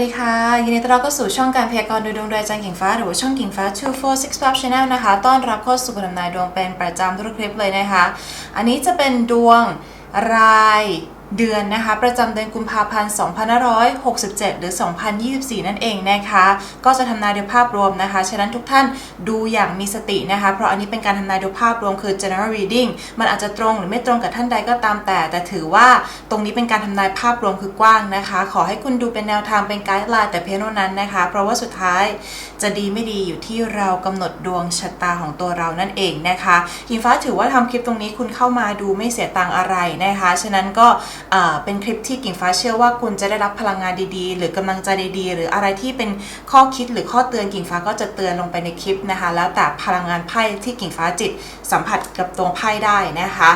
วัสดีค่ะ ยินดีต้อนรับเข้าสู่ช่องการพยากรณ์โดยดวงดายจันทร์กิ่งฟ้า หรือว่าช่องกิ่งฟ้า 246 Pub Channel นะคะ ต้อนรับเข้าสู่การทำนายดวงเป็นประจำทุกคลิปเลยนะคะ อันนี้จะเป็นดวงราย เดือนนะคะประจำเดือนกุมภาพันธ์ 2567 หรือ 2024 นั่นเองนะคะ ก็จะทำนายโดยภาพรวมนะคะ ฉะนั้นทุกท่านดูอย่างมีสตินะคะ เพราะอันนี้เป็นการทำนายโดยภาพรวมคือ general reading มันอาจจะตรงหรือไม่ตรงกับท่านใดก็ตามแต่ แต่ถือว่าตรงนี้เป็นการทำนายภาพรวมคือกว้างนะคะ ขอให้คุณดูเป็นแนวทางเป็นไกด์ไลน์แต่เพียงเท่านั้นนะคะ เพราะว่าสุดท้ายจะดีไม่ดีอยู่ที่เรากำหนดดวงชะตาของตัวเรานั่นเองนะคะหิงฟ้าถือว่าทำคลิปตรงนี้คุณเข้ามาดูไม่เสียตังอะไรนะคะ ฉะนั้นก็เป็นคลิปที่กิ่งฟ้าเชื่อว่าคุณจะได้รับพลังงานดีๆ หรือกำลังใจดีๆ หรืออะไรที่เป็นข้อคิดหรือข้อเตือนกิ่งฟ้าก็จะเตือนลงไปในคลิปนะคะ แล้วแต่พลังงานไพ่ที่กิ่งฟ้าจิตสัมผัสกับตัวไพ่ได้นะคะ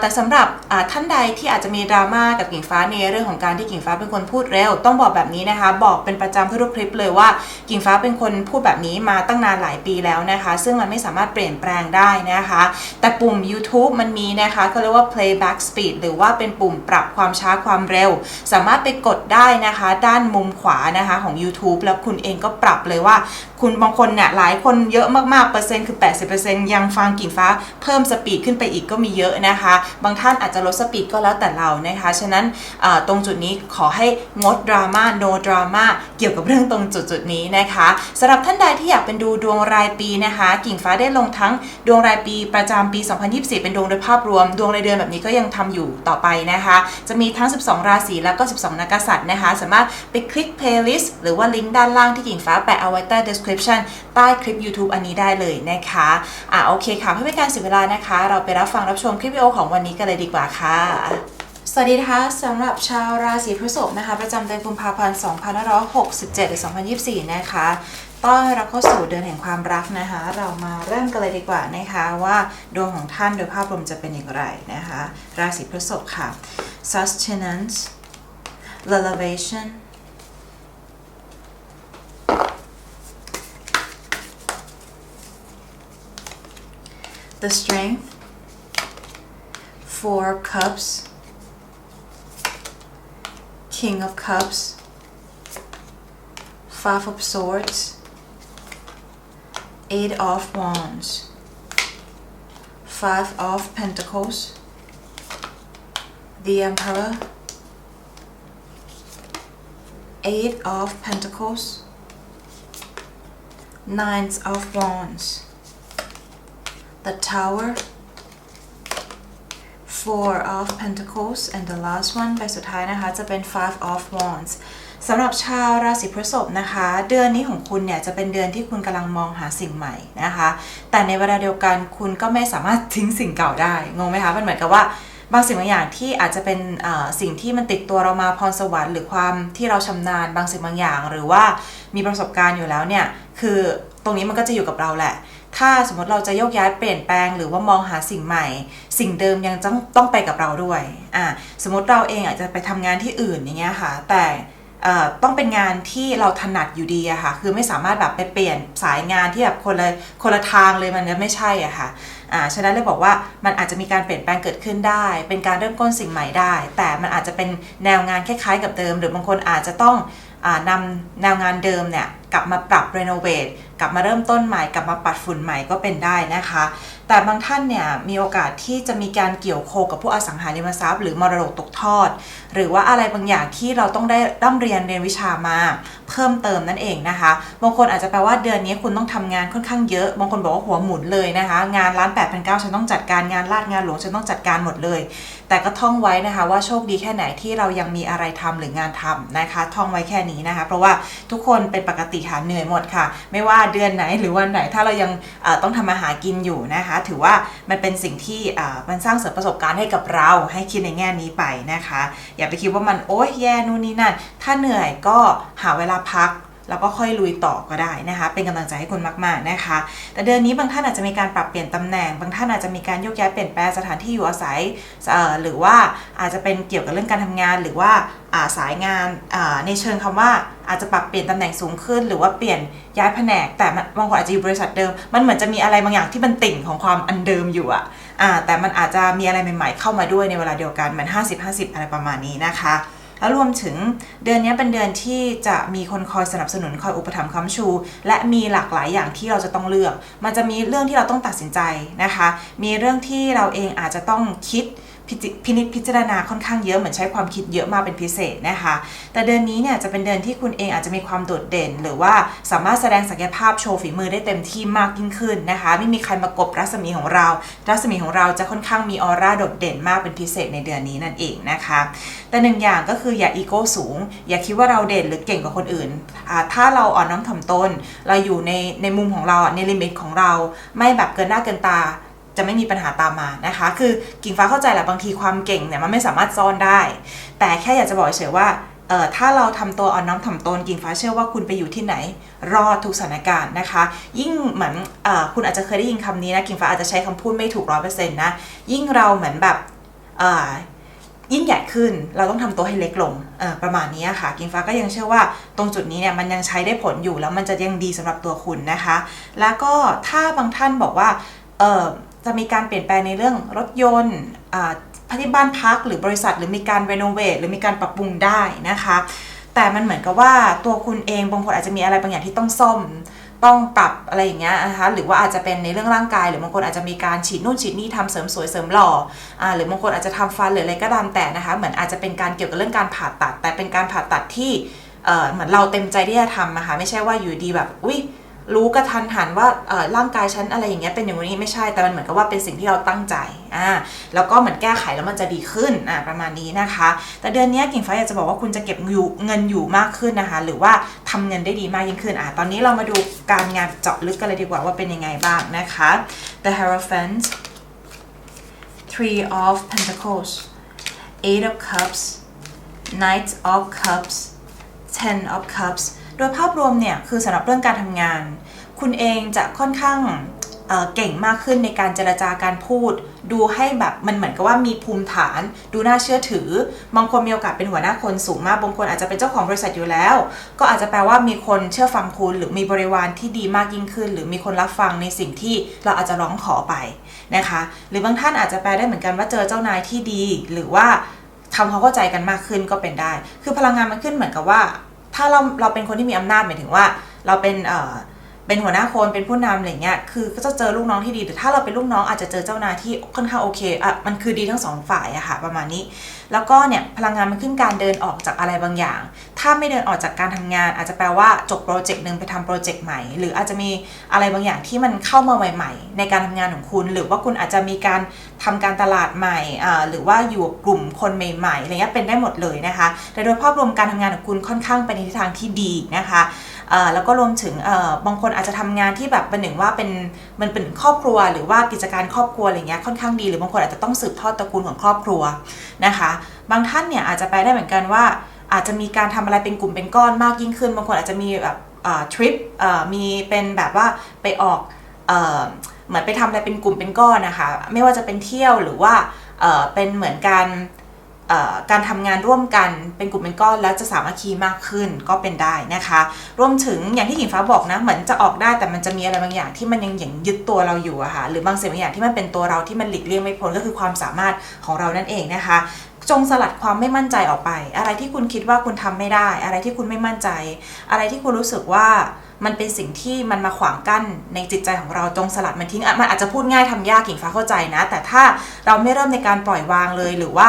แต่สำหรับท่านใดที่อาจจะมีดราม่ากับกิ่งฟ้าในเรื่องของการที่กิ่งฟ้าเป็นคนพูดเร็ว ต้องบอกแบบนี้นะคะ บอกเป็นประจำทุกคลิปเลยว่ากิ่งฟ้าเป็นคนพูดแบบนี้มาตั้งนานหลายปีแล้วนะคะ ซึ่งมันไม่สามารถเปลี่ยนแปลงได้นะคะ แต่ปุ่ม YouTube มันมีนะคะเขาเรียกว่า playback speed หรือว่าเป็นปุ่มปรับความช้าความเร็ว สามารถไปกดได้นะคะ ด้านมุมขวานะคะของ YouTube แล้วคุณเองก็ปรับเลยว่า คุณบางคนเนี่ยหลายคนเยอะมากๆเปอร์เซ็นต์คือ 80%ยังฟังกิ่งฟ้าเพิ่มสปีดขึ้นไปอีกก็มีเยอะนะคะ บางท่านอาจจะลดสปีดก็แล้วแต่เรานะคะ ฉะนั้นตรงจุดนี้ขอให้งดดราม่า no drama เกี่ยวกับเรื่องตรงจุดจุดนี้นะคะสำหรับท่านใดที่อยากเป็นดูดวงรายปีนะคะ กิ่งฟ้าได้ลงทั้งดวงรายปีประจำปี 2024 เป็นดวงโดยภาพรวม ดวงรายเดือนแบบนี้ก็ยังทำอยู่ต่อไปนะคะ จะมีทั้ง 12 ราศีแล้วก็ 12 นักกษัตริย์นะคะ สามารถไปคลิก playlist หรือว่าลิงก์ด้านล่างที่กิ่งฟ้าแปะเอาไว้ใต้ description ใต้คลิป YouTube อันนี้ได้เลยนะคะอะโอเคค่ะเพื่อไม่ให้การเสียเวลานะคะ เราไปรับฟังรับชมคลิปวิดีโอของวันนี้กันเลยดีกว่าค่ะสวัสดีนะคะสำหรับชาวราศีพฤษภนะคะ ประจำเดือนกุมภาพันธ์ 2567 หรือ 2024 นะคะต้อนรับเข้าสู่เดือนแห่งความรักนะคะ เรามาเริ่มกันเลยดีกว่านะคะว่าดวงของท่านโดยภาพรวมจะเป็นอย่างไรนะคะ ราศีพฤษภค่ะ sustenance elevation the strength. Four cups. King of cups. Five of swords. Eight of wands. Five of pentacles. The emperor. Eight of pentacles. Nine of wands the tower four of pentacles and the last one ใบสุดท้ายนะคะ จะเป็น five of wands สำหรับชาวราศีพฤษภนะคะ เดือนนี้ของคุณเนี่ยจะเป็นเดือนที่คุณกำลังมองหาสิ่งใหม่นะคะ แต่ในเวลาเดียวกันคุณก็ไม่สามารถทิ้งสิ่งเก่าได้งงไหมคะมันเหมือนกับว่าบางสิ่งบางอย่างที่อาจจะเป็นสิ่งที่มันติดตัวเรามาพรสวรรค์หรือความที่เราชำนาญบางสิ่งบางอย่าง หรือว่ามีประสบการณ์อยู่แล้วเนี่ยคือตรงนี้มันก็จะอยู่กับเราแหละ ถ้าสมมติเราจะโยกย้ายเปลี่ยนแปลงหรือว่ามองหาสิ่งใหม่ สิ่งเดิมยังต้องต้องไปกับเราด้วยอ่าสมมติเราเองอาจจะไปทำงานที่อื่นอย่างเงี้ยค่ะ แต่เอ่อต้องเป็นงานที่เราถนัดอยู่ดีอะค่ะ คือไม่สามารถแบบไปเปลี่ยนสายงานที่แบบคนละคนละทางเลยมันจะไม่ใช่อะค่ะอ่าฉะนั้นเลยบอกว่ามันอาจจะมีการเปลี่ยนแปลงเกิดขึ้นได้ เป็นการเริ่มต้นสิ่งใหม่ได้ แต่มันอาจจะเป็นแนวงานคล้ายๆกับเดิม หรือบางคนอาจจะต้องอานำแนวงานเดิมเนี่ย กลับมาปรับรีโนเวทกลับมาเริ่มต้นใหม่ กลับมาปัดฝุ่นใหม่ก็เป็นได้นะคะ แต่บางท่านเนี่ยมีโอกาสที่จะมีการเกี่ยวโคกับพวกอสังหาริมทรัพย์ หรือมรดกตกทอด หรือว่าอะไรบางอย่างที่เราต้องได้ร่ำเรียนเรียนวิชามา เพิ่มเติมนั่นเองนะคะ บางคนอาจจะแปลว่าเดือนนี้คุณต้องทำงานค่อนข้างเยอะ บางคนบอกว่าหัวหมุนเลยนะคะ งานร้าน8ปดพันเฉันต้องจัดการงานลาดงานหลวงฉันต้องจัดการหมดเลย แต่ก็ท่องไว้นะคะว่าโชคดีแค่ไหนที่เรายังมีอะไรทำหรืองานทำนะคะ ท่องไว้แค่นี้นะคะ เพราะว่าทุกคนเป็นปกติค่ะเหนื่อยหมดค่ะ ไม่ว่าเดือนไหนหรือวันไหนถ้าเรายังต้องทำมาหากินอยู่นะคะ ถือว่ามันเป็นสิ่งที่มันสร้างเสริมประสบการณ์ให้กับเราให้คิดในแง่นี้ไปนะคะ อย่าไปคิดว่ามันโอ๊ยแย่นู่นนี่นั่นถ้าเหนื่อยก็หาเวลาพัก แล้วก็ค่อยลุยต่อก็ได้นะคะ เป็นกำลังใจให้คุณมาก ๆนะคะ แต่เดือนนี้บางท่านอาจจะมีการปรับเปลี่ยนตำแหน่ง บางท่านอาจจะมีการโยกย้ายเปลี่ยนแปลงสถานที่อยู่อาศัยหรือว่าอาจจะเป็นเกี่ยวกับเรื่องการทำงาน หรือว่าาสายงานในเชิงคำว่าอาจจะปรับเปลี่ยนตำแหน่งสูงขึ้น หรือว่าเปลี่ยนย้ายแผนก แต่บางคนอาจจะอยู่บริษัทเดิม มันเหมือนจะมีอะไรบางอย่างที่มันติ่งของความอันเดิมอยู่อะอ่าแต่มันอาจจะมีอะไรใหม่ ๆ เข้ามาด้วยในเวลาเดียวกันเหมือน50-50 อะไรประมาณนี้นะคะ แล้วรวมถึงเดือนนี้เป็นเดือนที่จะมีคนคอยสนับสนุนคอยอุปถัมภ์ค้ำชู และมีหลากหลายอย่างที่เราจะต้องเลือก มันจะมีเรื่องที่เราต้องตัดสินใจนะคะ มีเรื่องที่เราเองอาจจะต้องคิด พินิจพิจารณาค่อนข้างเยอะเหมือนใช้ความคิดเยอะมากเป็นพิเศษนะคะ แต่เดือนนี้เนี่ยจะเป็นเดือนที่คุณเองอาจจะมีความโดดเด่น หรือว่าสามารถแสดงศักยภาพโชว์ฝีมือได้เต็มที่มากยิ่งขึ้นนะคะ ไม่มีใครมากบรัศมีของเรา รัศมีของเราจะค่อนข้างมีออร่าโดดเด่นมากเป็นพิเศษในเดือนนี้นั่นเองนะคะ แต่หนึ่งอย่างก็คืออย่าอีโก้สูง อย่าคิดว่าเราเด่นหรือเก่งกว่าคนอื่น ถ้าเราอ่อนน้อมถ่อมตน เราอยู่ในในมุมของเราในลิมิตของเรา ไม่แบบเกินหน้าเกินตา จะไม่มีปัญหาตามมานะคะ คือกิ่งฟ้าเข้าใจแหละบางทีความเก่งเนี่ยมันไม่สามารถซ่อนได้ แต่แค่อยากจะบอกเฉยว่าเออถ้าเราทำตัวอ่อนน้อมถ่อมตนกิ่งฟ้าเชื่อว่าคุณไปอยู่ที่ไหน รอดทุกสถานการณ์นะคะ ยิ่งเหมือนเออคุณอาจจะเคยได้ยินคำนี้นะกิ่งฟ้าอาจจะใช้คำพูดไม่ถูกร้อยเปอร์เซ็นต์นะยิ่งเราเหมือนแบบเออยิ่งใหญ่ขึ้นเราต้องทำตัวให้เล็กลงประมาณนี้ค่ะ กิ่งฟ้าก็ยังเชื่อว่าตรงจุดนี้เนี่ยมันยังใช้ได้ผลอยู่แล้วมันจะยังดีสำหรับตัวคุณนะคะ แล้วก็ถ้าบางท่านบอกว่าเออ จะมีการเปลี่ยนแปลงในเรื่องรถยนต์อ่าที่บ้านพักหรือบริษัท หรือมีการรีโนเวทหรือมีการปรับปรุงได้นะคะ แต่มันเหมือนกับว่าตัวคุณเองบางคนอาจจะมีอะไรบางอย่างที่ต้องซ่อมต้องปรับอะไรอย่างเงี้ยนะคะหรือว่าอาจจะเป็นในเรื่องร่างกาย หรือบางคนอาจจะมีการฉีดนู่นฉีดนี่ทำเสริมสวยเสริมหล่ออ่าหรือบางคนอาจจะทำฟันหรืออะไรก็ตามแต่นะคะเหมือนอาจจะเป็นการเกี่ยวกับเรื่องการผ่าตัด แต่เป็นการผ่าตัดที่เหมือนเราเต็มใจที่จะทำนะคะไม่ใช่ว่าอยู่ดีแบบอุ้ย รู้กระทันหันว่าร่างกายฉันอะไรอย่างเงี้ยเป็นอย่างนี้ไม่ใช่แต่มันเหมือนกับว่าเป็นสิ่งที่เราตั้งใจอ่าแล้วก็เหมือนแก้ไขแล้วมันจะดีขึ้นอ่าประมาณนี้นะคะ แต่เดือนนี้กิ่งฟ้าอยากจะบอกว่าคุณจะเก็บเงินอยู่มากขึ้นนะคะ หรือว่าทำเงินได้ดีมากยิ่งขึ้นอะตอนนี้เรามาดูการงานเจาะลึกกันเลยดีกว่าว่าเป็นยังไงบ้างนะคะ The Hierophant Three of Pentacles Eight of Cups Knight of Cups Ten of Cups โดยภาพรวมเนี่ยคือสำหรับเรื่องการทำงาน คุณเองจะค่อนข้างเอ่อเก่งมากขึ้นในการเจรจาการพูด ดูให้แบบมันเหมือนกับว่ามีภูมิฐาน ดูน่าเชื่อถือ บางคนมีโอกาสเป็นหัวหน้าคนสูงมาก บางคนอาจจะเป็นเจ้าของบริษัทอยู่แล้ว ก็อาจจะแปลว่ามีคนเชื่อฟังคุณ หรือมีบริวารที่ดีมากยิ่งขึ้น หรือมีคนรับฟังในสิ่งที่เราอาจจะร้องขอไปนะคะ หรือบางท่านอาจจะแปลได้เหมือนกันว่าเจอเจ้านายที่ดี หรือว่าทำความเข้าใจกันมากขึ้นก็เป็นได้ คือพลังงานมันขึ้นเหมือนกับว่า ถ้าเราเราเป็นคนที่มีอำนาจหมายถึงว่า เราเป็นเอ่อ เป็นหัวหน้าคนเป็นผู้นำอะไรเงี้ยคือก็จะเจอลูกน้องที่ดีแต่ถ้าเราเป็นลูกน้องอาจจะเจอเจ้านายที่ค่อนข้างโอเคอะมันคือดีทั้งสองฝ่ายอะค่ะประมาณนี้ แล้วก็เนี่ยพลังงานมันขึ้นการเดินออกจากอะไรบางอย่าง ถ้าไม่เดินออกจากการทำงาน อาจจะแปลว่าจบโปรเจกต์หนึ่งไปทำโปรเจกต์ใหม่ หรืออาจจะมีอะไรบางอย่างที่มันเข้ามาใหม่ ๆ ในการทำงานของคุณ หรือว่าคุณอาจจะมีการทำการตลาดใหม่อ่าหรือว่าอยู่กลุ่มคนใหม่ๆอะไรเงี้ยเป็นได้หมดเลยนะคะแต่โดยภาพรวมการทำงานของคุณค่อนข้างไปในทิศทางที่ดีนะคะแล้วก็รวมถึงบางคนอาจจะทำงานที่แบบเป็นหนึ่งว่าเป็นมันเป็นครอบครัว หรือว่ากิจการครอบครัวอะไรเงี้ยค่อนข้างดีหรือบางคนอาจจะต้องสืบทอดตระกูลของครอบครัวนะคะ บางท่านเนี่ยอาจจะไปได้เหมือนกันว่า อาจจะมีการทำอะไรเป็นกลุ่มเป็นก้อนมากยิ่งขึ้น บางคนอาจจะมีแบบทริปมีเป็นแบบว่าไปออกเหมือนไปทำอะไรเป็นกลุ่มเป็นก้อนนะคะ ไม่ว่าจะเป็นเที่ยวหรือว่าเป็นเหมือนการ การทำงานร่วมกันเป็นกลุ่มเป็นก้อนแล้วจะสามัคคีมากขึ้นก็เป็นได้นะคะ รวมถึงอย่างที่หญิงฟ้าบอกนะเหมือนจะออกได้แต่มันจะมีอะไรบางอย่างที่มันยังยังยึดตัวเราอยู่อะค่ะหรือบางสิ่งบางอย่างที่มันเป็นตัวเราที่มันหลีกเลี่ยงไม่พ้นก็คือความสามารถของเรานั่นเองนะคะ จงสลัดความไม่มั่นใจออกไป อะไรที่คุณคิดว่าคุณทำไม่ได้ อะไรที่คุณไม่มั่นใจ อะไรที่คุณรู้สึกว่ามันเป็นสิ่งที่มันมาขวางกั้นในจิตใจของเราจงสลัดมันทิ้งมันอาจจะพูดง่ายทำยากกิ่งฟ้าเข้าใจนะ แต่ถ้าเราไม่เริ่มในการปล่อยวางเลยหรือว่า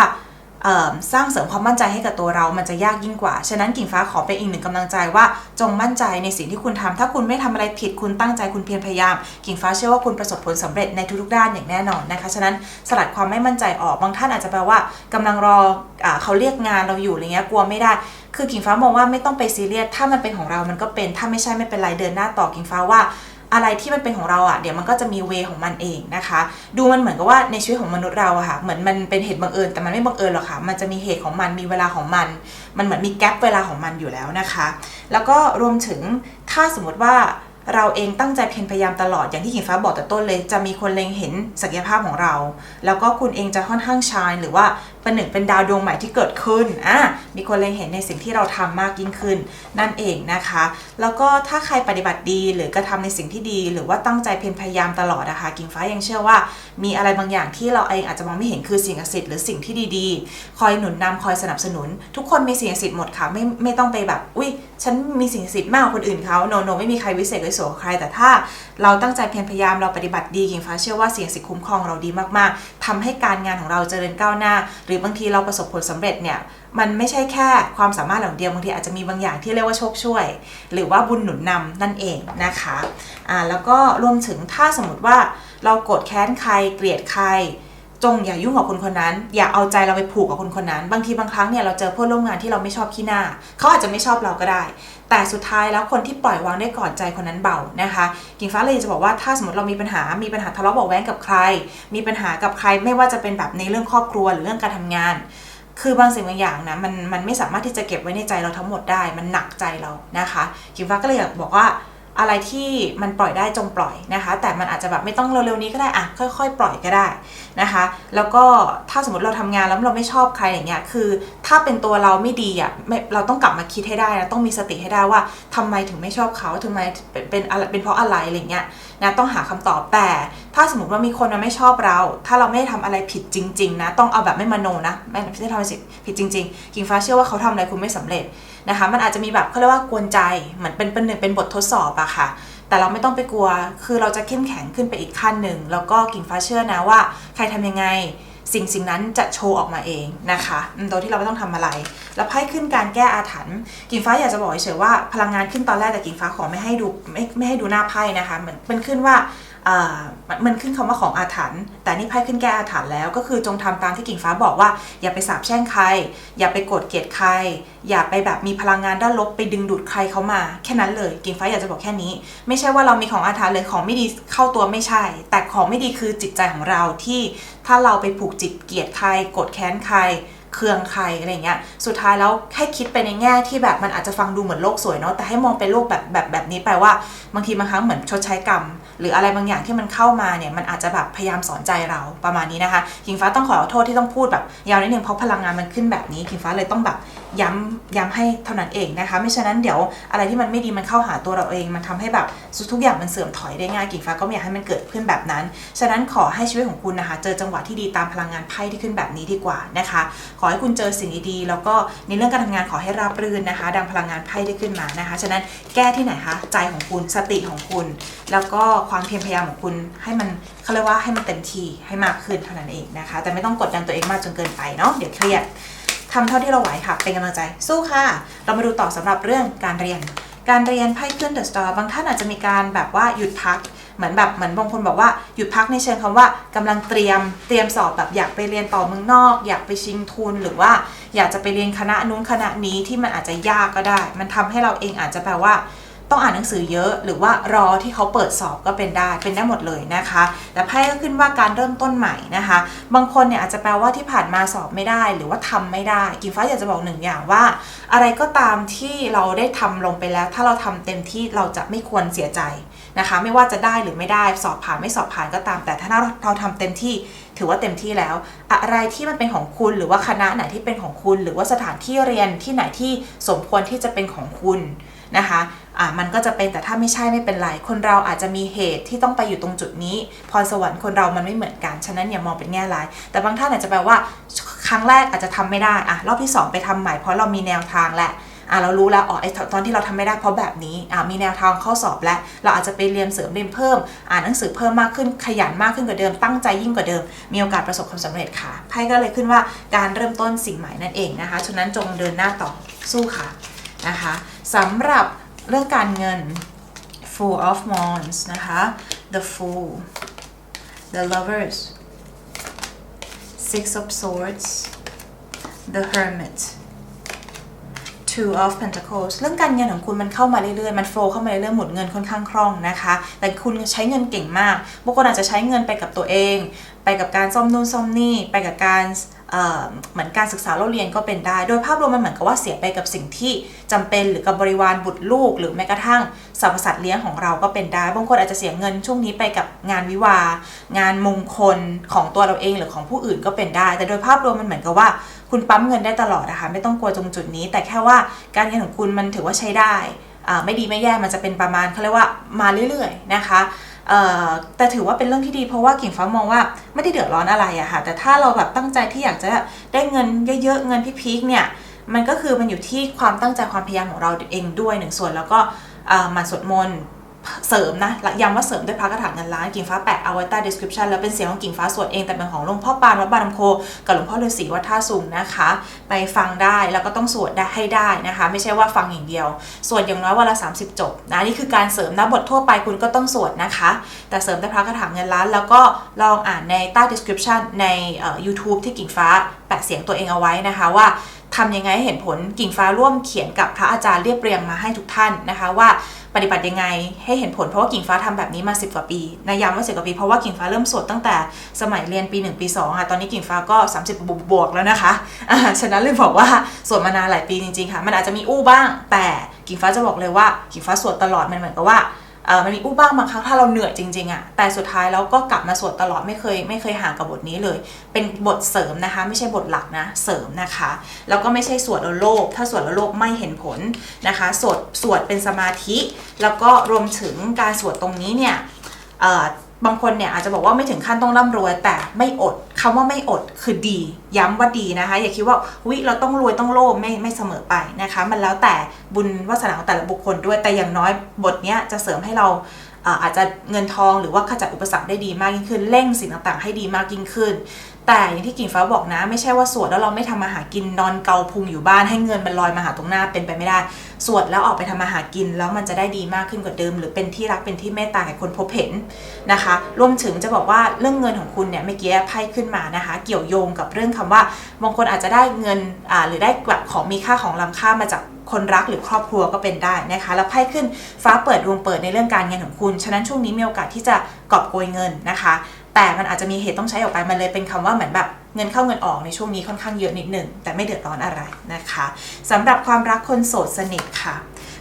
สร้างเสริมความมั่นใจให้กับตัวเรามันจะยากยิ่งกว่า ฉะนั้นกิ่งฟ้าขอเป็นอีกหนึ่งกำลังใจว่าจงมั่นใจในสิ่งที่คุณทำถ้าคุณไม่ทำอะไรผิดคุณตั้งใจคุณเพียรพยายาม กิ่งฟ้าเชื่อว่าคุณประสบผลสำเร็จในทุกๆด้านอย่างแน่นอนนะคะ ฉะนั้นสลัดความไม่มั่นใจออกบางท่านอาจจะแปลว่ากำลังรออเขาเรียกงานเราอยู่อะไรเงี้ยกลัวไม่ได้คือกิ่งฟ้ามองว่าไม่ต้องไปซีเรียสถ้ามันเป็นของเรามันก็เป็น ถ้าไม่ใช่ไม่เป็นไรเดินหน้าต่อกิ่งฟ้าว่า อะไรที่มันเป็นของเราอะเดี๋ยวมันก็จะมีเวของมันเองนะคะ ดูมันเหมือนกับว่าในชีวิตของมนุษย์เราอะค่ะเหมือนมันเป็นเหตุบังเอิญแต่มันไม่บังเอิญหรอกค่ะ มันจะมีเหตุของมันมีเวลาของมัน มันเหมือนมีแกลบเวลาของมันอยู่แล้วนะคะ แล้วก็รวมถึงถ้าสมมติว่าเราเองตั้งใจเพียรพยายามตลอดอย่างที่หญิงฟ้าบอกแต่ต้นเลย จะมีคนเล็งเห็นศักยภาพของเรา แล้วก็คุณเองจะค่อนข้างชายหรือว่า เป็นหนึ่งเป็นดาวดวงใหม่ที่เกิดขึ้นอะมีคนเล็งเห็นในสิ่งที่เราทำมากยิ่งขึ้น นั่นเองนะคะ แล้วก็ถ้าใครปฏิบัติดีหรือกระทำในสิ่งที่ดี หรือว่าตั้งใจเพียรพยายามตลอดนะคะกิ่งฟ้ายังเชื่อว่า มีอะไรบางอย่างที่เราเองอาจจะมองไม่เห็นคือสิ่งศักดิ์สิทธิ์หรือสิ่งที่ดีๆ คอยหนุนนำคอยสนับสนุน ทุกคนมีสิ่งศักดิ์สิทธิ์หมดค่ะไม่ไม่ต้องไปแบบอุ้ยฉันมีสิ่งศักดิ์สิทธิ์มากกว่าคนอื่นเขาโนโนไม่มีใครวิเศษวิโสวใคร แต่ถ้าเราตั้งใจเพียรพยายามเราปฏิบัติดีกิ่งฟ้าเชื่อว่าสิ่งศักดิ์สิทธิ์คุ้มครองเราดีมากๆทำให้การงานของเราเจริญก้าวหน้าหรืือบางทีเราประสบผลสำเร็จเนี่ยมันไม่ใช่แค่ความสามารถเหล่าเดียวบางทีอาจจะมีบางอย่างที่เรียกว่าโชคช่วย หรือว่าบุญหนุนนำนั่นเองนะคะอ่าแล้วก็รวมถึงถ้าสมมติว่าเราโกรธแค้นใครเกลียดใคร จงอย่ายุ่งกับคนคนนั้น อย่าเอาใจเราไปผูกกับคนคนนั้น บางทีบางครั้งเนี่ยเราเจอเพื่อนร่วมงานที่เราไม่ชอบขี้หน้า เขาอาจจะไม่ชอบเราก็ได้ แต่สุดท้ายแล้วคนที่ปล่อยวางได้ก่อนใจคนนั้นเบานะคะกิ่งฟ้าเลยจะบอกว่าถ้าสมมติเรามีปัญหา มีปัญหาทะเลาะเบาะแว้งกับใคร มีปัญหากับใครไม่ว่าจะเป็นแบบในเรื่องครอบครัวหรือเรื่องการทำงานคือบางสิ่งบางอย่างนะมันมันไม่สามารถที่จะเก็บไว้ในใจเราทั้งหมดได้ มันหนักใจเรานะคะกิ่งฟ้าก็เลยอยากบอกว่า อะไรที่มันปล่อยได้จงปล่อยนะคะ แต่มันอาจจะแบบไม่ต้องเร็วๆนี้ก็ได้อะค่อยๆ ปล่อยก็ได้นะคะ แล้วก็ถ้าสมมติเราทำงานแล้วเราไม่ชอบใครอย่างเงี้ยคือ ถ้าเป็นตัวเราไม่ดีอะเราต้องกลับมาคิดให้ได้นะต้องมีสติให้ได้ว่าทำไมถึงไม่ชอบเขาทำไมเป็นเป็นอะไรเป็นเพราะอะไรอะไรเงี้ยนะต้องหาคำตอบแต่ ถ้าสมมติว่ามีคนมาไม่ชอบเรา ถ้าเราไม่ได้ทำอะไรผิดจริง ๆ นะ ต้องเอาแบบไม่มโนนะไม่ไม่ได้ทำอะไรผิดจริง ๆ กิ่งฟ้าเชื่อว่าเขาทำอะไรคุณไม่สำเร็จ นะคะมันอาจจะมีแบบเขาเรียกว่ากวนใจเหมือนเป็นเป็นหนึ่งเป็นบททดสอบอะค่ะ แต่เราไม่ต้องไปกลัว คือเราจะเข้มแข็งขึ้นไปอีกขั้นหนึ่ง แล้วก็กิ่งฟ้าเชื่อนะว่า ใครทำยังไงสิ่งสิ่งนั้นจะโชว์ออกมาเองนะคะโดยที่เราไม่ต้องทำอะไร แล้วไพ่ขึ้นการแก้อาถรรพ์กิ่งฟ้าอยากจะบอกเฉยว่าพลังงานขึ้นตอนแรกแต่กิ่งฟ้าขอไม่ให้ดูไม่ไม่ให้ดูหน้าไพ่นะคะเหมือนเป็นขึ้นว่า มันมันขึ้นคำว่าของอาถรรพ์แต่นี่ไพ่ขึ้นแก้อาถรรพ์แล้วก็คือจงทำตามที่กิ่งฟ้าบอกว่า อย่าไปสาบแช่งใคร อย่าไปโกรธเกลียดใคร อย่าไปแบบมีพลังงานด้านลบไปดึงดูดใครเขามา แค่นั้นเลย กิ่งฟ้าอยากจะบอกแค่นี้ ไม่ใช่ว่าเรามีของอาถรรพ์เลยของไม่ดีเข้าตัวไม่ใช่ แต่ของไม่ดีคือจิตใจของเราที่ถ้าเราไปผูกจิตเกลียดใครโกรธแค้นใคร เครืองใครอะไรเงี้ยสุดท้ายแล้วให้คิดไปในแง่ที่แบบมันอาจจะฟังดูเหมือนโลกสวยเนาะแต่ให้มองเป็นโลกแบบแบบแบบนี้ไปว่าบางทีบางครั้งเหมือนชดใช้กรรม หรืออะไรบางอย่างที่มันเข้ามาเนี่ยมันอาจจะแบบพยายามสอนใจเราประมาณนี้นะคะคิงฟ้าต้องขอโทษที่ต้องพูดแบบยาวนิดนึงเพราะพลังงานมันขึ้นแบบนี้คิงฟ้าเลยต้องแบบ ย้ำย้ำให้เท่านั้นเองนะคะ ไม่ฉะนั้นเดี๋ยวอะไรที่มันไม่ดีมันเข้าหาตัวเราเอง มันทำให้แบบทุกอย่างมันเสื่อมถอยได้ง่ายกิ่งฟ้าก็ไม่อยากให้มันเกิดขึ้นแบบนั้น ฉะนั้นขอให้ชีวิตของคุณนะคะ เจอจังหวะที่ดีตามพลังงานไพ่ที่ขึ้นแบบนี้ดีกว่านะคะ ขอให้คุณเจอสิ่งดีๆแล้วก็ในเรื่องการทำงานขอให้ราบรื่นนะคะ ดังพลังงานไพ่ที่ขึ้นมานะคะ ฉะนั้นแก้ที่ไหนคะใจของคุณสติของคุณ แล้วก็ความเพียรพยายามของคุณให้มันเขาเรียกว่าให้มันเต็มที่ให้มากขึ้นเท่านั้นเองนะคะ แต่ไม่ต้องกดดันตัวเองมากจนเกินไปเนาะเดี๋ยวเครียด ทำเท่าที่เราไหวค่ะ เป็นกำลังใจสู้ค่ะ เรามาดูต่อสำหรับเรื่องการเรียน การเรียนไพ่ขึ้นเดอะสตาร์บางท่านอาจจะมีการแบบว่าหยุดพักเหมือนแบบเหมือนบางคนบอกว่าหยุดพักในเชิงคำว่ากำลังเตรียมเตรียมสอบแบบอยากไปเรียนต่อเมืองนอก อยากไปชิงทุนหรือว่า อยากจะไปเรียนคณะนู้นคณะนี้ที่มันอาจจะยากก็ได้ มันทำให้เราเองอาจจะแปลว่า ต้องอ่านหนังสือเยอะ หรือว่ารอที่เขาเปิดสอบก็เป็นได้เป็นได้หมดเลยนะคะ แต่ไพ่ก็ขึ้นว่าการเริ่มต้นใหม่นะคะ บางคนเนี่ยอาจจะแปลว่าที่ผ่านมาสอบไม่ได้ หรือว่าทำไม่ได้กินฟ้าอยากจะบอกหนึ่งอย่างว่า อะไรก็ตามที่เราได้ทำลงไปแล้ว ถ้าเราทำเต็มที่เราจะไม่ควรเสียใจนะคะ ไม่ว่าจะได้หรือไม่ได้สอบผ่านไม่สอบผ่านก็ตาม แต่ถ้าเราเราทำเต็มที่ถือว่าเต็มที่แล้ว อะไรที่มันเป็นของคุณหรือว่าคณะไหนที่เป็นของคุณ หรือว่าสถานที่เรียนที่ไหนที่สมควรที่จะเป็นของคุณ นะคะอ่ามันก็จะเป็นแต่ถ้าไม่ใช่ไม่เป็นไร คนเราอาจจะมีเหตุที่ต้องไปอยู่ตรงจุดนี้ พรสวรรค์คนเรามันไม่เหมือนกัน ฉะนั้นอย่ามองเป็นแง่ร้าย แต่บางท่านอาจจะแปลว่า ครั้งแรกอาจจะทำไม่ได้อะรอบที่ 2 ไปทำใหม่เพราะเรามีแนวทางแหละอะเรารู้แล้วอ๋อไอตอนที่เราทำไม่ได้เพราะแบบนี้อะมีแนวทางข้อสอบแล้ว เราอาจจะไปเรียนเสริมเรียนเพิ่ม อ่านหนังสือเพิ่มมากขึ้นขยันมากขึ้นกว่าเดิม ตั้งใจยิ่งกว่าเดิม มีโอกาสประสบความสำเร็จค่ะไพ่ก็เลยขึ้นว่าการเริ่มต้นสิ่งใหม่นั่นเองนะคะฉะนั้นจงเดินหน้าต่อสู้ค่ะนะคะ สำหรับเรื่องการเงิน Fool of Wands นะคะ The Fool The Lovers Six of Swords The Hermit Two of Pentacles เรื่องการเงินของคุณมันเข้ามาเรื่อยๆ มันโฟเข้ามาเรื่อยๆ หมุนเงินค่อนข้างคล่องนะคะ แต่คุณใช้เงินเก่งมากบางคนอาจจะใช้เงินไปกับตัวเองไปกับการซ่อมนู่นซ่อมนี่ไปกับการเเหมือนการศึกษาเล่าเรียนก็เป็นได้ โดยภาพรวมมันเหมือนกับว่าเสียไปกับสิ่งที่จำเป็นหรือกับบริวารบุตรลูก หรือแม้กระทั่งสรรพสัตว์เลี้ยงของเราก็เป็นได้ บางคนอาจจะเสียเงินช่วงนี้ไปกับงานวิวา งานมงคลของตัวเราเองหรือของผู้อื่นก็เป็นได้ แต่โดยภาพรวมมันเหมือนกับว่า คุณปั๊มเงินได้ตลอดนะคะไม่ต้องกลัวตรงจุดนี้ แต่แค่ว่าการเงินของคุณมันถือว่าใช้ได้ ไม่ดีไม่แย่มันจะเป็นประมาณเขาเรียกว่ามาเรื่อยๆนะคะ แต่ถือว่าเป็นเรื่องที่ดีเพราะว่ากิ่งฟ้ามองว่าไม่ได้เดือดร้อนอะไรอะค่ะ แต่ถ้าเราแบบตั้งใจที่อยากจะได้เงินเยอะๆเงินพีคๆเนี่ยมันก็คือมันอยู่ที่ความตั้งใจความพยายามของเราเองด้วยหนึ่งส่วนแล้วก็มันสวดมนต์ เสริมนะย้ำว่าเสริมด้วยพระคาถาเงินล้านกิ่งฟ้าแปะเอาไว้ใต้ description แล้วเป็นเสียงของกิ่งฟ้าสวดเองแต่เป็นของหลวงพ่อปานวัดบารมโคกับหลวงพ่อฤาษีวัดท่าสุงนะคะ ไปฟังได้แล้วก็ต้องสวดได้ให้ได้นะคะ ไม่ใช่ว่าฟังอย่างเดียว สวดอย่างน้อยวันละ 30 จบนะนี่คือการเสริมนะบททั่วไปคุณก็ต้องสวดนะคะ แต่เสริมด้วยพระคาถาเงินล้านแล้วก็ลองอ่านในใต้ description ใน YouTube ที่กิ่งฟ้าแปะเสียงตัวเองเอาไว้นะคะว่า ทำยังไงให้เห็นผลกิ่งฟ้าร่วมเขียนกับพระอาจารย์เรียบเรียงมาให้ทุกท่านนะคะ ว่าปฏิบัติยังไงให้เห็นผลเพราะว่ากิ่งฟ้าทำแบบนี้มา 10 กว่าปีนะย้ำว่า10กว่าปีเพราะว่ากิ่งฟ้าเริ่มสวดตั้งแต่สมัยเรียนปี 1 ปี2ค่ะตอนนี้กิ่งฟ้าก็ 30 บวกบวกแล้วนะคะอ่าฉะนั้นเลยบอกว่าสวดมานานหลายปีจริงๆค่ะ มันอาจจะมีอู้บ้าง แต่กิ่งฟ้าจะบอกเลยว่ากิ่งฟ้าสวดตลอดมันเหมือนกับว่า มันมีอู้บ้างบางครั้งถ้าเราเหนื่อยจริงๆอะแต่สุดท้ายเราก็กลับมาสวดตลอดไม่เคยไม่เคยห่างกับบทนี้เลย เป็นบทเสริมนะคะ ไม่ใช่บทหลักนะเสริมนะคะ แล้วก็ไม่ใช่สวดแล้วโลภถ้าสวดแล้วโลภไม่เห็นผลนะคะสวดสวดเป็นสมาธิ แล้วก็รวมถึงการสวดตรงนี้เนี่ย บางคนเนี่ยอาจจะบอกว่าไม่ถึงขั้นต้องร่ำรวย แต่ไม่อดคำว่าไม่อดคือดี ย้ำว่าดีนะคะ อย่าคิดว่าวิเราต้องรวยต้องโลภไม่ไม่เสมอไปนะคะ มันแล้วแต่บุญวาสนาของแต่ละบุคคลด้วยแต่อย่างน้อยบทเนี้ยจะเสริมให้เราอาอาจจะเงินทองหรือว่าขจัดอุปสรรคได้ดีมากยิ่งขึ้นเร่งสิ่งต่างๆ ให้ดีมากยิ่งขึ้น แต่อย่างที่กิ่งฟ้าบอกนะ ไม่ใช่ว่าสวดแล้วเราไม่ทำมาหากินนอนเกาพุงอยู่บ้านให้เงินมันลอยมาหาตรงหน้าเป็นไปไม่ได้ สวดแล้วออกไปทำมาหากินแล้วมันจะได้ดีมากขึ้นกว่าเดิม หรือเป็นที่รักเป็นที่เมตตาแก่คนพบเห็นนะคะรวมถึงจะบอกว่าเรื่องเงินของคุณเนี่ยเมื่อกี้ไพ่ขึ้นมานะคะ เกี่ยวโยงกับเรื่องคำว่าบางคนอาจจะได้เงินอ่าหรือได้แบบของมีค่าของล้ำค่ามาจากคนรักหรือครอบครัวก็เป็นได้นะคะ แล้วไพ่ขึ้นฟ้าเปิดดวงเปิดในเรื่องการเงินของคุณ ฉะนั้นช่วงนี้มีโอกาสที่จะกอบโกยเงินนะคะ แต่มันอาจจะมีเหตุต้องใช้ออกไปมันเลยเป็นคำว่าเหมือนแบบเงินเข้าเงินออกในช่วงนี้ค่อนข้างเยอะนิดหนึ่งแต่ไม่เดือดร้อนอะไรนะคะสำหรับความรักคนโสดสนิทค่ะ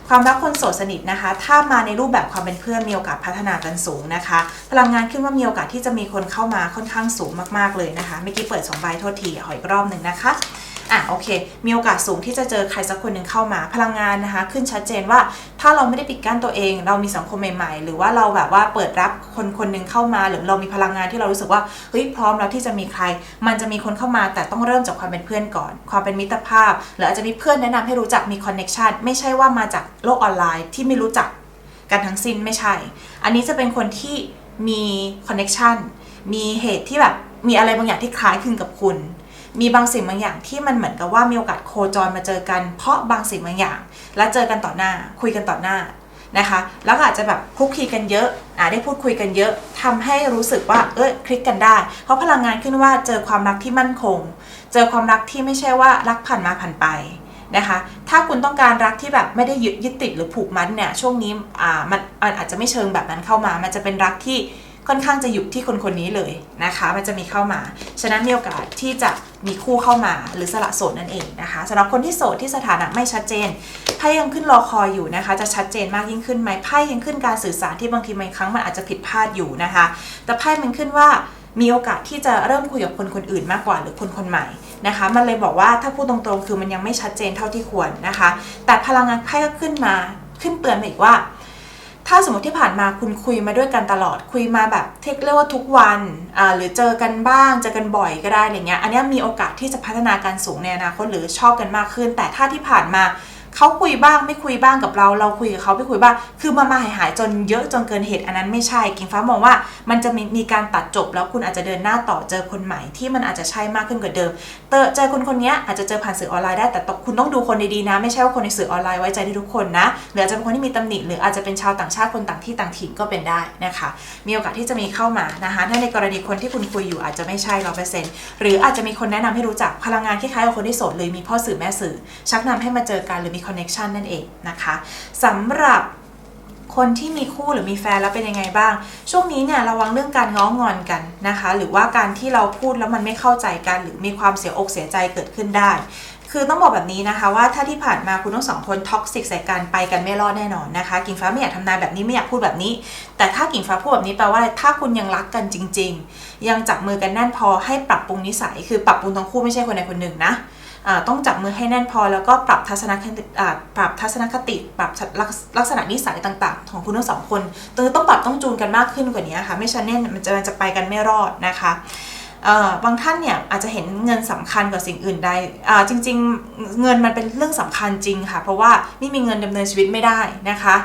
ความรักคนโสดสนิทนะคะ ถ้ามาในรูปแบบความเป็นเพื่อนมีโอกาสพัฒนากันสูงนะคะ พลังงานขึ้นว่ามีโอกาสที่จะมีคนเข้ามาค่อนข้างสูงมากๆเลยนะคะเมื่อกี้เปิดสองใบโทษทีขออีกรอบหนึ่งนะคะ อะโอเค มีโอกาสสูงที่จะเจอใครสักคนหนึ่งเข้ามาพลังงานนะคะ ขึ้นชัดเจนว่าถ้าเราไม่ได้ปิดกั้นตัวเอง เรามีสังคมใหม่ๆ หรือว่าเราแบบว่าเปิดรับคนคนหนึ่งเข้ามา หรือเรามีพลังงานที่เรารู้สึกว่าเฮ้ยพร้อมแล้วที่จะมีใคร มันจะมีคนเข้ามาแต่ต้องเริ่มจากความเป็นเพื่อนก่อน ความเป็นมิตรภาพ หรืออาจจะมีเพื่อนแนะนำให้รู้จักมีคอนเน็ชันไม่ใช่ว่ามาจากโลกออนไลน์ที่ไม่รู้จักกันทั้งสิ้นไม่ใช่ อันนี้จะเป็นคนที่มีคอนเน็ชันมีเหตุที่แบบมีอะไรบางอย่างที่คล้ายคลึงกับคุณ มีบางสิ่งบางอย่างที่มันเหมือนกับว่ามีโอกาสโคจรมาเจอกัน เพราะบางสิ่งบางอย่าง และเจอกันต่อหน้า คุยกันต่อหน้านะคะ แล้วก็อาจจะแบบคุกคีกันเยอะอ่าได้พูดคุยกันเยอะทำให้รู้สึกว่าเออคลิกกันได้ เพราะพลังงานขึ้นว่าเจอความรักที่มั่นคง เจอความรักที่ไม่ใช่ว่ารักผ่านมาผ่านไปนะคะ ถ้าคุณต้องการรักที่แบบไม่ได้ยึดยึดติดหรือผูกมัดเนี่ยช่วงนี้อ่ามันอาจจะไม่เชิงแบบนั้นเข้ามา มันจะเป็นรักที่ ค่อนข้างจะอยู่ที่คนคนนี้เลยนะคะ มันจะมีเข้ามา ฉะนั้นมีโอกาสที่จะมีคู่เข้ามาหรือสละโสดนั่นเองนะคะสำหรับคนที่โสดที่สถานะไม่ชัดเจนไพ่ยังขึ้นรอคอยอยู่นะคะ จะชัดเจนมากยิ่งขึ้นไหมไพ่ยังขึ้นการสื่อสารที่บางทีบางครั้งมันอาจจะผิดพลาดอยู่นะคะ แต่ไพ่มันขึ้นว่ามีโอกาสที่จะเริ่มคุยกับคนคนอื่นมากกว่าหรือคนคนใหม่นะคะ มันเลยบอกว่าถ้าพูดตรงๆ คือมันยังไม่ชัดเจนเท่าที่ควรนะคะ แต่พลังงานไพ่ก็ขึ้นมาขึ้นเตือนมาอีกว่า ถ้าสมมติที่ผ่านมาคุณคุยมาด้วยกันตลอดคุยมาแบบเทคเรียกว่าทุกวันหรือเจอกันบ้าง เจอกันบ่อยก็ได้อะไรเงี้ยอันนี้มีโอกาสที่จะพัฒนาการสูงในอนาคตหรือชอบกันมากขึ้น แต่ถ้าที่ผ่านมา เขาคุยบ้างไม่คุยบ้างกับเรา เราคุยกับเขาไม่คุยบ้าง คือมามาหายหายๆจนเยอะจนเกินเหตุอันนั้นไม่ใช่กิงฟ้ามองว่ามันจะมีมีการตัดจบแล้วคุณอาจจะเดินหน้าต่อเจอคนใหม่ที่มันอาจจะใช่มากขึ้นกว่าเดิมเจอเจอคนคนนี้อาจจะเจอผ่านสื่อออนไลน์ได้แต่คุณต้องดูคนดีๆนะ ไม่ใช่ว่าคนในสื่อออนไลน์ไว้ใจได้ทุกคนนะหรืออาจจะเป็นคนที่มีตำหนิหรืออาจจะเป็นชาวต่างชาติคนต่างที่ต่างถิ่นก็เป็นได้นะคะมีโอกาสที่จะมีเข้ามานะคะถ้าในกรณีคนที่คุณคุยอยู่อาจจะไม่ใช่ร้อเปอร์เซ็นต์หรืออาจจะมีคนแนะนำให้รู้จักพลังงานคล้ายๆกับคนที่โสดเลยมีพ่อสื่อแม่สื่อ ชักนำให้มาเจอกันหรือมีคอนเน็ชันนั่นเองนะคะสำหรับคนที่มีคู่หรือมีแฟนแล้วเป็นยังไงบ้าง ช่วงนี้เนี่ยระวังเรื่องการง้องอนกันนะคะ หรือว่าการที่เราพูดแล้วมันไม่เข้าใจกัน หรือมีความเสียอกเสียใจเกิดขึ้นได้ คือต้องบอกแบบนี้นะคะว่าถ้าที่ผ่านมาคุณทั้งสองคนท็อกซิกใส่กันไปกันไม่รอดแน่นอนนะคะ กิ่งฟ้าไม่อยากทำนายแบบนี้ไม่อยากพูดแบบนี้ แต่ถ้ากิ่งฟ้าพูดแบบนี้แปลว่าถ้าคุณยังรักกันจริง ๆ ยังจับมือกันแน่นพอให้ปรับปรุงนิสัย คือปรับปรุงทั้งคู่ไม่ใช่คนใดคนหนึ่งนะ ต้องจับมือให้แน่นพอ แล้วก็ปรับทัศนคติปรับทัศนคติ ปรับลักษณะนิสัยต่าง ๆ ของคุณทั้งสองคนต้องต้องปรับต้องจูนกันมากขึ้นกว่านี้ค่ะ ไม่ฉะนั้นมันจะมันจะไปกันไม่รอดนะคะบางท่านเนี่ยอาจจะเห็นเงินสำคัญกว่าสิ่งอื่นใดจริง ๆ เงินมันเป็นเรื่องสำคัญจริงค่ะ เพราะว่าไม่มีเงินดำเนินชีวิตไม่ได้นะคะ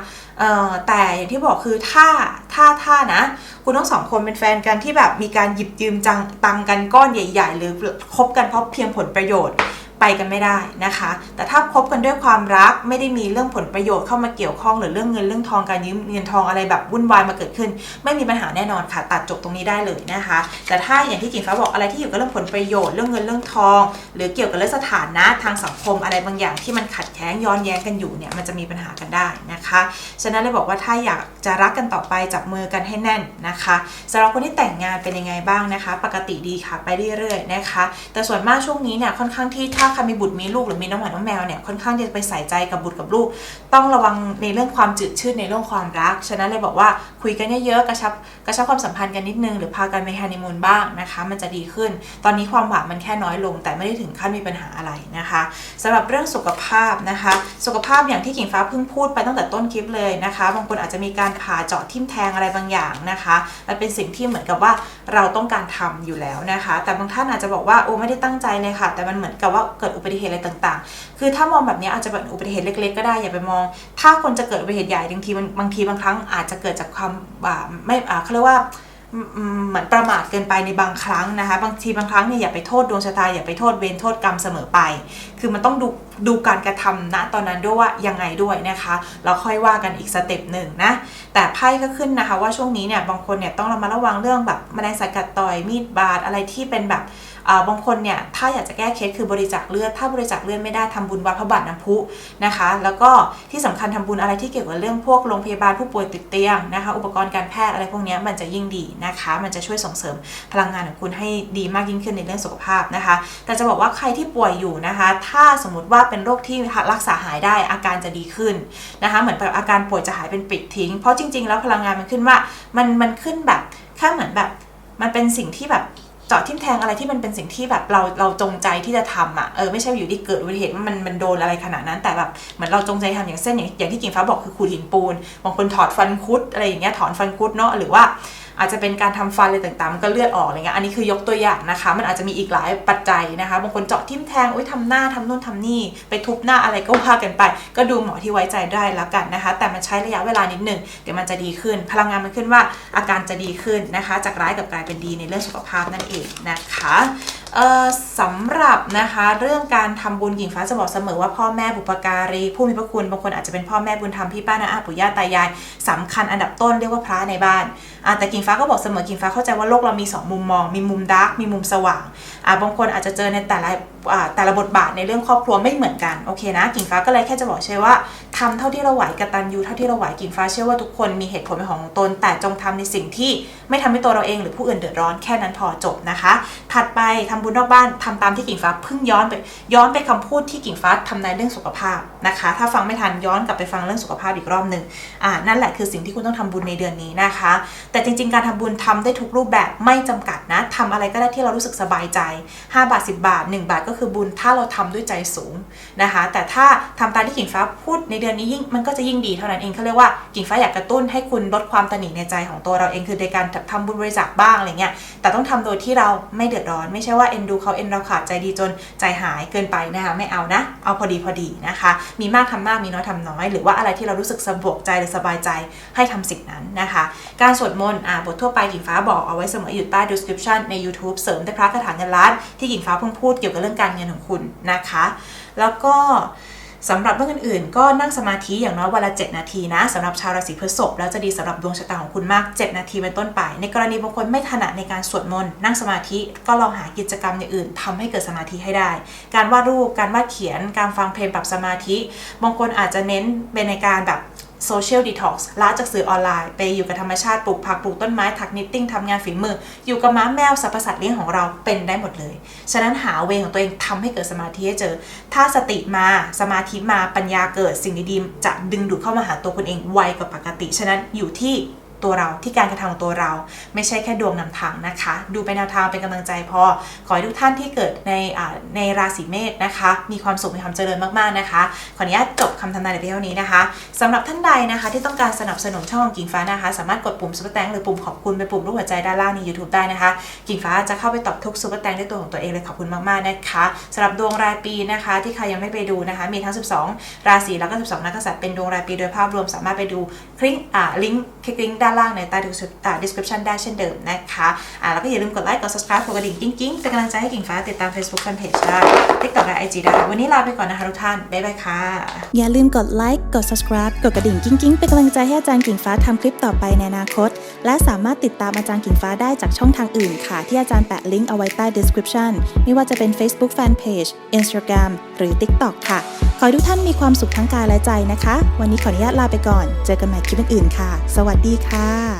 แต่อย่างที่บอกคือถ้าถ้าถ้านะ คุณทั้งสองคนเป็นแฟนกันที่แบบมีการหยิบยืมจังตังกันก้อนใหญ่ ๆ หรือคบกันเพราะเพียงผลประโยชน์ ไปกันไม่ได้นะคะ แต่ถ้าคบกันด้วยความรักไม่ได้มีเรื่องผลประโยชน์เข้ามาเกี่ยวข้องหรือเรื่องเงินเรื่องทองการยืมเงินทองอะไรแบบวุ่นวายมาเกิดขึ้น ไม่มีปัญหาแน่นอนค่ะ ตัดจบตรงนี้ได้เลยนะคะ แต่ถ้าอย่างที่กิ่งฟ้าบอกอะไรที่อยู่กับเรื่องผลประโยชน์เรื่องเงินเรื่องทอง หรือเกี่ยวกับเรื่องสถานะทางสังคมอะไรบางอย่างที่มันขัดแย้งย้อนแย้งกันอยู่เนี่ยมันจะมีปัญหากันได้นะคะฉะนั้นเลยบอกว่าถ้าอยากจะรักกันต่อไปจับมือกันให้แน่นนะคะสำหรับคนที่แต่งงานเป็นยังไงบ้างนะคะ ปกติดีค่ะไปเรื่อยๆนะคะ แต่ส่วนมากช่วงนี้เนี่ยค่อนข้างที่ถ้าใครมีบุตรมีลูกหรือมีน้องหมาน้องแมวเนี่ยค่อนข้างที่จะไปใส่ใจกับบุตรกับลูก ต้องระวังในเรื่องความจืดชืดในเรื่องความรัก ฉะนั้นเลยบอกว่าคุยกันเยอะๆกระชับกระชับความสัมพันธ์กันนิดนึง หรือพากันไปฮันนีมูนบ้างนะคะ มันจะดีขึ้น ตอนนี้ความหวานมันแค่น้อยลง แต่ไม่ได้ถึงขั้นมีปัญหาอะไรนะคะสำหรับเรื่องสุขภาพนะคะ สุขภาพอย่างที่กิ่งฟ้าเพิ่งพูดไปตั้งแต่ต้นคลิปเลยนะคะ บางคนอาจจะมีการผ่าเจาะทิ่มแทงอะไรบางอย่างนะคะมันเป็นสิ่งที่เหมือนกับว่าเราต้องการทำอยู่แล้วนะคะ แต่บางท่านอาจจะบอกว่าโอ้ไม่ได้ตั้งใจเลยค่ะ แต่มันเหมือนกับว่าเกิดอุบัติเหตุอะไรต่างๆ คือถ้ามองแบบนี้อาจจะเป็นอุบัติเหตุเล็ก ๆ ก็ได้อย่าไปมอง ถ้าคนจะเกิดอุบัติเหตุใหญ่บางทีมันบางทีบางครั้งอาจจะเกิดจากความอ่าไม่เขาเรียกว่าเหมือนประมาทเกินไปในบางครั้งนะคะ บางทีบางครั้งเนี่ยอย่าไปโทษดวงชะตาอย่าไปโทษเวรโทษกรรมเสมอไป คือมันต้องดู ดูการกระทำณตอนนั้นด้วยว่ายังไงด้วยนะคะแล้วค่อยว่ากันอีกสเต็ปหนึ่งนะแต่ไพ่ก็ขึ้นนะคะ ว่าช่วงนี้เนี่ยบางคนเนี่ยต้องระมัดระวังเรื่องแบบแมลงสาบกัดต่อยมีดบาดอะไรที่เป็นแบบอ่าบางคนเนี่ยถ้าอยากจะแก้เคสคือบริจาคเลือด ถ้าบริจาคเลือดไม่ได้ทำบุญวัดพระบาทน้ำพุนะคะ แล้วก็ที่สำคัญทำบุญอะไรที่เกี่ยวกับเรื่องพวกโรงพยาบาลผู้ป่วยติดเตียงนะคะ อุปกรณ์การแพทย์อะไรพวกนี้มันจะยิ่งดีนะคะ มันจะช่วยส่งเสริมพลังงานของคุณให้ดีมากยิ่งขึ้นในเรื่องสุขภาพนะคะ แต่จะบอกว่าใครที่ป่วยอยู่นะคะ ถ้าสมมติว่าเป็นโรคที่รักษาหายได้อาการจะดีขึ้นนะคะเหมือนแบบอาการป่วยจะหายเป็นปิดทิ้ง เพราะจริง ๆ แล้วพลังงานมันขึ้นว่ามันมันขึ้นแบบแค่เหมือนแบบมันเป็นสิ่งที่แบบเจาะทิ่มแทงอะไรที่มันเป็นสิ่งที่แบบเราเราจงใจที่จะทำอะเออไม่ใช่อยู่ดีเกิดอุบัติเหตุมันมันโดนอะไรขนาดนั้น แต่แบบเหมือนเราจงใจทำอย่างเส้นอย่างอย่างที่กิ่งฟ้าบอกคือขูดหินปูนบางคนถอดฟันคุดอะไรอย่างเงี้ยถอนฟันคุดเนาะหรือว่า อาจจะเป็นการทำฟันอะไรต่างๆ มันก็เลือดออกอะไรเงี้ยอันนี้คือยกตัวอย่างนะคะ มันอาจจะมีอีกหลายปัจจัยนะคะบางคนเจาะทิ่มแทงอุ้ยทำหน้าทำนู่นทำนี่ ไปทุบหน้าอะไรก็ว่ากันไป ก็ดูหมอที่ไว้ใจได้แล้วกันนะคะ แต่มันใช้ระยะเวลานิดหนึ่งเดี๋ยวมันจะดีขึ้น พลังงานมันขึ้นว่าอาการจะดีขึ้นนะคะ จากร้ายกับกลายเป็นดีในเรื่องสุขภาพนั่นเองนะคะ สำหรับนะคะเรื่องการทำบุญกิงฟ้าจะบอกเสมอว่าพ่อแม่บุปการี ผู้มีพระคุณบางคนอาจจะเป็นพ่อแม่บุญธรรมพี่ป้านาอาปู่ย่าตายายสำคัญอันดับต้นเรียกว่าพระในบ้านแต่กิ่งฟ้าก็บอกเสมอกิ่งฟ้าเข้าใจว่าโลกเรามี 2 มุมมอง มีมุมดาร์กมีมุมสว่างบางคนอาจจะเจอในแต่ละ แต่ละบทบาทในเรื่องครอบครัวไม่เหมือนกันโอเคนะ กิ่งฟ้าก็เลยแค่จะบอกเชื่อว่าทำเท่าที่เราไหวกตัญญูเท่าที่เราไหวกิ่งฟ้าเชื่อว่าทุกคนมีเหตุผลเป็นของตน แต่จงทำในสิ่งที่ไม่ทำให้ตัวเราเองหรือผู้อื่นเดือดร้อนแค่นั้นพอจบนะคะ ถัดไปทำบุญนอกบ้านทำตามที่กิ่งฟ้าเพิ่งย้อนไป ย้อนไปคำพูดที่กิ่งฟ้าทำในเรื่องสุขภาพนะคะ ถ้าฟังไม่ทันย้อนกลับไปฟังเรื่องสุขภาพอีกรอบหนึ่งอ่านั่นแหละคือสิ่งที่คุณต้องทำบุญในเดือนนี้นะคะ แต่จริง ๆ การทำบุญทำได้ทุกรูปแบบไม่จำกัดนะทำอะไรก็ได้ที่เรารู้สึกสบายใจ 5 บาท 10 บาท 1 บาทก็คือบุญถ้าเราทำด้วยใจสูงนะคะ แต่ถ้าทำตามที่กิ่งฟ้าพูดในเดือนนี้ยิ่งมันก็จะยิ่งดีเท่านั้นเองเขาเรียกว่ากิ่งฟ้าอยากกระตุ้นให้คุณลดความตระหนีในใจของตัวเราเองคือในการทำบุญบริจาคบ้างอะไรเงี้ยแต่ต้องทำโดยที่เราไม่เดือดร้อน ไม่ใช่ว่าเอ็นดูเขาเอ็นเราขาดใจดีจนใจหายเกินไปนะคะไม่เอานะเอาพอดีพอดีนะคะ มีมากทำมากมีน้อยทำน้อย หรือว่าอะไรที่เรารู้สึกสบกใจหรือสบายใจให้ทำสิ่งนั้นนะคะ การสวดมนต์อ่าบททั่วไปกิ่งฟ้าบอกเอาไว้เสมออยู่ใต้ description ใน YouTube เสริมได้พระคาถาเงินล้านที่กิ่งฟ้าเพิ่งพูดเกี่ยวกับเรื่องการเงินของคุณนะคะ แล้วก็สำหรับเรื่องอื่นๆ ก็นั่งสมาธิอย่างน้อยวันละ 7 นาทีนะสำหรับชาวราศีพฤษภแล้วจะดีสำหรับดวงชะตาของคุณมาก 7 นาทีเป็นต้นไป ในกรณีบางคนไม่ถนัดในการสวดมนต์นั่งสมาธิก็ลองหากิจกรรมอย่างอื่นทำให้เกิดสมาธิให้ได้ การวาดรูปการวาดเขียน การฟังเพลงปรับสมาธิ บางคนอาจจะเน้นเป็นในการแบบ โซเชียลดีท็อกซ์ล้าจากสื่อออนไลน์ ไปอยู่กับธรรมชาติปลูกผักปลูกต้นไม้ถักนิตติ้งทำงานฝีมือ อยู่กับม้าแมวสรรพสัตว์เลี้ยงของเราเป็นได้หมดเลย ฉะนั้นหาเวของตัวเองทำให้เกิดสมาธิให้เจอ ถ้าสติมาสมาธิมาปัญญาเกิดสิ่งดีๆจะดึงดูดเข้ามาหาตัวคุณเองไวกว่าปกติ ฉะนั้นอยู่ที่ ตัวเราที่การกระทำของตัวเรา ไม่ใช่แค่ดวงนำทางนะคะ ดูเป็นแนวทางเป็นกำลังใจพอ ขอให้ทุกท่านที่เกิดในในราศีเมษนะคะ มีความสุขมีความเจริญมากๆนะคะ ขออนุญาตจบคำทำนายในเพียงเท่านี้นะคะสำหรับท่านใดนะคะที่ต้องการสนับสนุนช่องของกิ่งฟ้านะคะ สามารถกดปุ่มซุปเปอร์แตงหรือปุ่มขอบคุณเป็นปุ่มรูปหัวใจด้านล่างใน YouTube ได้นะคะ กิ่งฟ้าจะเข้าไปตอบทุกซุปเปอร์แตงด้วยตัวของตัวเองเลยขอบคุณมากๆนะคะสำหรับดวงรายปีนะคะ ที่ใครยังไม่ไปดูนะคะ มีทั้ง 12 ราศีแล้วก็ 12 นักษัตริย์เป็นดวงรายปีโดยภาพรวมสามารถไปดูคลิกอ่าลิงก์คลิกลิงก์ด้านล่างในใต้ description ได้เช่นเดิมนะคะอ่าแล้วก็อย่าลืมกดไลค์ กด subscribe กดกระดิ่งกิ๊งๆเป็นกำลังใจให้กิ่งฟ้าติดตาม Facebook Fanpage ได้ TikTok และ IG ได้ วันนี้ลาไปก่อนนะคะทุกท่าน บ๊ายบายค่ะ อย่าลืมกดไลค์ กด subscribe กดกระดิ่งกิ้งๆเป็นกำลังใจให้อาจารย์กิ่งฟ้าทำคลิปต่อไปในอนาคต และสามารถติดตามอาจารย์กิ่งฟ้าได้จากช่องทางอื่นค่ะ ที่อาจารย์แปะลิงก์เอาไว้ใต้ description ไม่ว่าจะเป็น Facebook Fanpage Instagram หรือ TikTok ค่ะ ขอให้ทุกท่านมีความสุขทั้งกายและใจนะคะ วันนี้ขออนุญาตลาไปก่อน เจอกันใหม่คลิปอื่นๆค่ะ สวัสดีค่ะ